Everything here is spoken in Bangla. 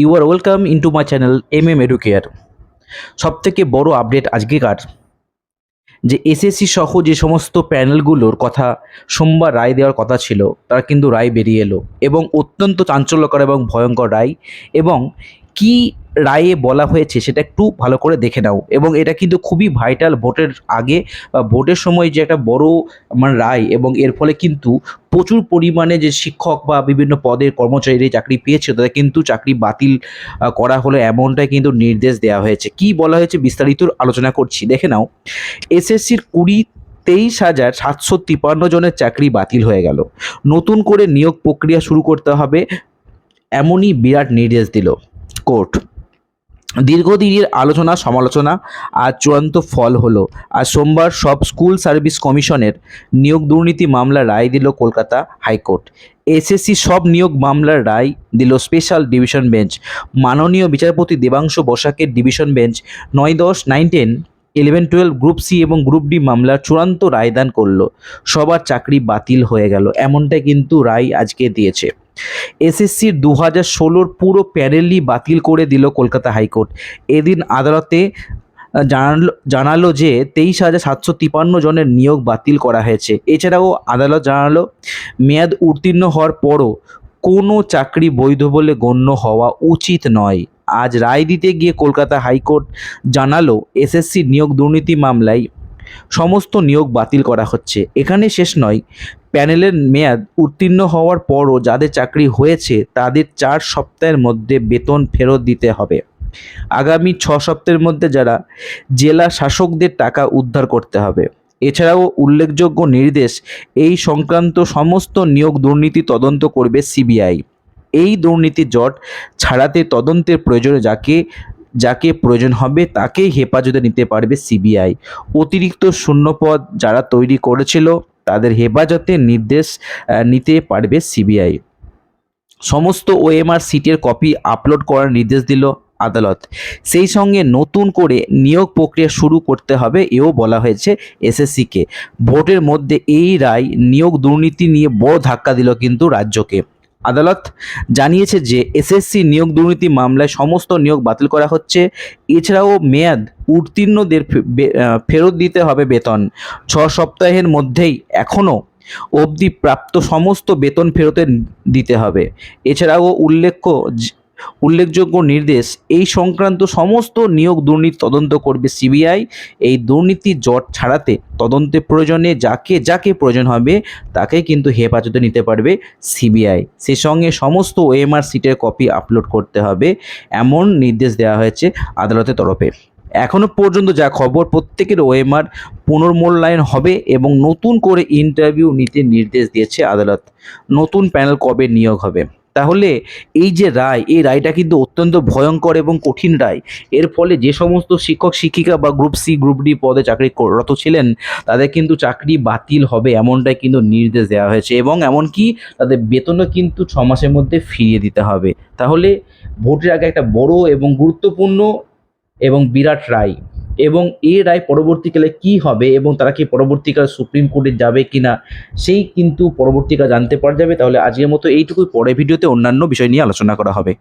You are welcome into my channel M M educare সবথেকে বড় আপডেট আজকেকার, যে এসএসসি সহ যে সমস্ত প্যানেলগুলোর কথা সোমবার রায় দেওয়ার কথা ছিল, তারা কিন্তু রায় বেরিয়ে এলো। এবং অত্যন্ত চাঞ্চল্যকর এবং ভয়ঙ্কর রায়। এবং কি রায়ে বলা হয়েছে সেটা একটু ভালো করে দেখে নাও। এবং এটা কিন্তু খুবই ভাইটাল ভোটের আগে, বা ভোটের সময় যে একটা বড় মানে রায়, এবং এর ফলে কিন্তু প্রচুর পরিমাণে যে শিক্ষক বা বিভিন্ন পদের কর্মচারীরা চাকরি পেয়েছে, তাদের কিন্তু চাকরি বাতিল করা হলো এমনটাই কিন্তু নির্দেশ দেওয়া হয়েছে। কি বলা হয়েছে বিস্তারিত আলোচনা করছি, দেখে নাও। এসএসসির কুড়ি তেইশ হাজার সাতশো তিপান্ন জনের চাকরি বাতিল হয়ে গেল। নতুন করে নিয়োগ প্রক্রিয়া শুরু করতে হবে, এমনই বিরাট নির্দেশ দিল। কোর্ট। দীর্ঘদিনের আলোচনা, সমালোচনা আর চূড়ান্ত ফল হলো আর সোমবার সব স্কুল সার্ভিস কমিশনের নিয়োগ দুর্নীতি মামলার রায় দিল কলকাতা হাইকোর্ট। এসএসসি সব নিয়োগ মামলার রায় দিল স্পেশাল ডিভিশন বেঞ্চ। মাননীয় বিচারপতি দেবাংশু বসাকের ডিভিশন বেঞ্চ নয় দশ nine ten, eleven, twelve, group C এবং গ্রুপ ডি মামলার চূড়ান্ত রায়দান করল। সবার চাকরি বাতিল হয়ে গেল, এমনটাই কিন্তু রায় আজকে দিয়েছে। এসএসসির দু হাজার ষোলোর পুরো প্যানেলই বাতিল করে দিল কলকাতা হাইকোর্ট। এদিন আদালতে জানালো জানালো যে তেইশ হাজার সাতশো তিপান্ন জনের নিয়োগ বাতিল করা হয়েছে। এছাড়াও আদালত জানালো, মেয়াদ উত্তীর্ণ হওয়ার পরও কোনো চাকরি বৈধ বলে গণ্য হওয়া উচিত নয়। আজ রায় দিতে গিয়ে কলকাতা হাইকোর্ট জানালো, এসএসসি নিয়োগ দুর্নীতি মামলায় সমস্ত নিয়োগ বাতিল করা হচ্ছে। এখানে শেষ নয় প্যানেলের মেয়াদ উত্তীর্ণ হওয়ার পরও যাদের চাকরি হয়েছে, তাদের চার সপ্তাহের মধ্যে বেতন ফেরত দিতে হবে। আগামী ছ সপ্তাহের মধ্যে যারা জেলা শাসকদের টাকা উদ্ধার করতে হবে। এছাড়াও উল্লেখযোগ্য নির্দেশ, এই সংক্রান্ত সমস্ত নিয়োগ দুর্নীতি তদন্ত করবে সিবিআই। এই দুর্নীতি জট ছাড়াতে তদন্তের প্রয়োজনে যাকে যাকে প্রয়োজন হবে তাকেই হেফাজতে নিতে পারবে সিবিআই। অতিরিক্ত শূন্যপদ যারা তৈরি করেছিল হেফাজতে নির্দেশ নিতে পারবে সিবিআই। সমস্ত ওএমআর সিটের কপি আপলোড করার নির্দেশ দিল আদালত। সেই সঙ্গে নতুন করে নিয়োগ প্রক্রিয়া শুরু করতে হবে এও বলা হয়েছে এসএসসিকে। ভোটের মধ্যে এই রায় নিয়োগ দুর্নীতি নিয়ে বড় ধাক্কা দিল কিন্তু রাজ্যকে। আদালত জানিয়েছে যে এসএসসি নিয়োগ দুর্নীতি মামলায় সমস্ত নিয়োগ বাতিল করা হচ্ছে। এছাড়াও মেয়াদ উত্তীর্ণদের ফেরত দিতে হবে বেতন। ছ সপ্তাহের মধ্যেই এখনও অবধি প্রাপ্ত সমস্ত বেতন ফেরতের দিতে হবে। এছাড়াও উল্লেখ্য উল্লেখযোগ্য নির্দেশ, এই সংক্রান্ত সমস্ত নিয়োগ দুর্নীতি তদন্ত করবে সিবিআই। এই দুর্নীতি জট ছাড়াতে তদন্তের প্রয়োজনে যাকে যাকে প্রয়োজন হবে তাকে কিন্তু হেফাজতে নিতে পারবে সিবিআই। সে সঙ্গে সমস্ত ওএমআর সিটের কপি আপলোড করতে হবে, এমন নির্দেশ দেওয়া হয়েছে আদালতের তরফে। এখনও পর্যন্ত যা খবর, প্রত্যেকের ওএমআর পুনর্মূল্যায়ন হবে এবং নতুন করে ইন্টারভিউ নিতে নির্দেশ দিয়েছে আদালত। নতুন প্যানেল কবে নিয়োগ হবে? তাহলে এই যে রায়, এই রায়টা কিন্তু অত্যন্ত ভয়ঙ্কর এবং কঠিন রায়। এর ফলে যে সমস্ত শিক্ষক, শিক্ষিকা বা গ্রুপ সি গ্রুপ ডি পদে চাকরি রত ছিলেন, তাদের কিন্তু চাকরি বাতিল হবে এমনটাই কিন্তু নির্দেশ দেওয়া হয়েছে এবং এমনকি তাদের বেতনও কিন্তু ছ মাসের মধ্যে ফিরিয়ে দিতে হবে। তাহলে ভোটের আগে একটা বড় এবং গুরুত্বপূর্ণ এবং বিরাট রায়। এবং এ রায় পরবর্তীকালে কি হবে এবং তারা কি পরবর্তীকালে সুপ্রিম কোর্টে যাবে কি না সেই কিন্তু পরবর্তীকালে জানতে পারা যাবে। তাহলে আজকের মতো এইটুকুই। পরে ভিডিওতে অন্যান্য বিষয় নিয়ে আলোচনা করা হবে।